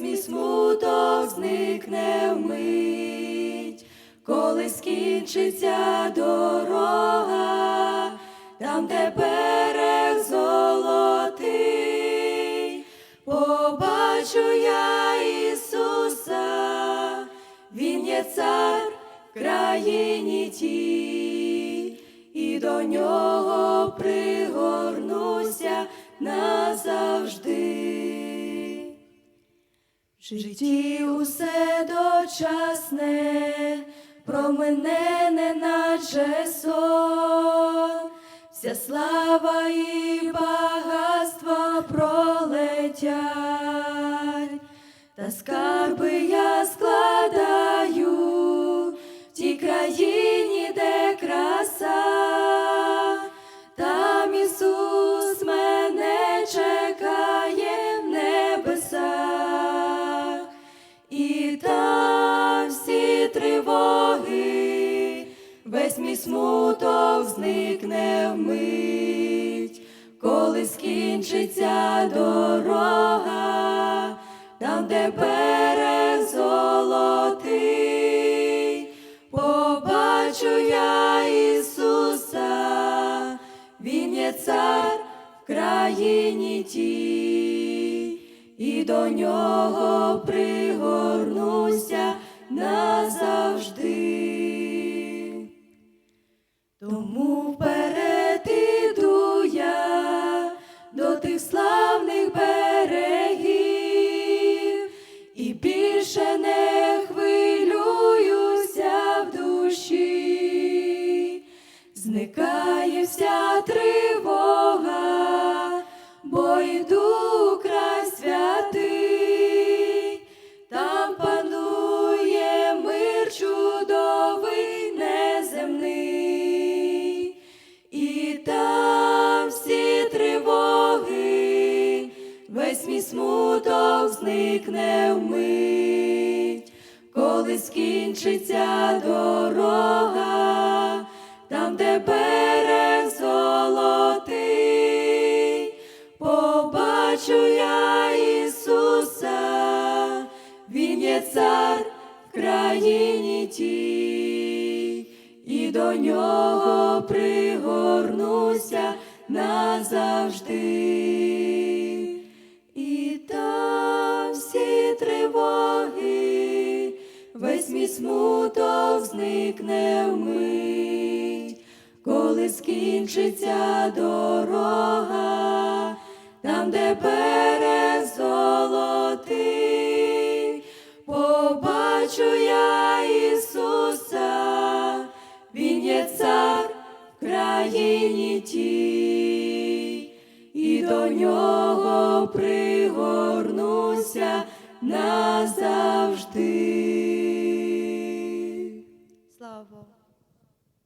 весь мій смуток зникне вмить, коли скінчиться дорога, там, де берег золотий, побачу я Ісуса, Він є цар в країні тій, і до нього пригорнуся назавжди. Житті усе дочасне, промине неначе сон, вся слава і багатства пролетять, та скарби я складаю в тій країні, весь мій смуток зникне вмить, коли скінчиться дорога, там, де берег золотий, побачу я Ісуса, Він є цар в країні тій, і до нього пригорнуся назавжди. Тому вперед іду я до тих славних берегів. І більше не хвилююся в душі, зникає вся тривога, смуток зникне вмить, коли скінчиться дорога, там, де берег золотий, побачу я Ісуса, Він є цар в країні тій, і до нього пригорнуся назавжди. Весь мій смуток зникне вмить, коли скінчиться дорога, там, де берег золотий, побачу я Ісуса, Він є цар в країні тій, і до нього пригорнуся назавжди.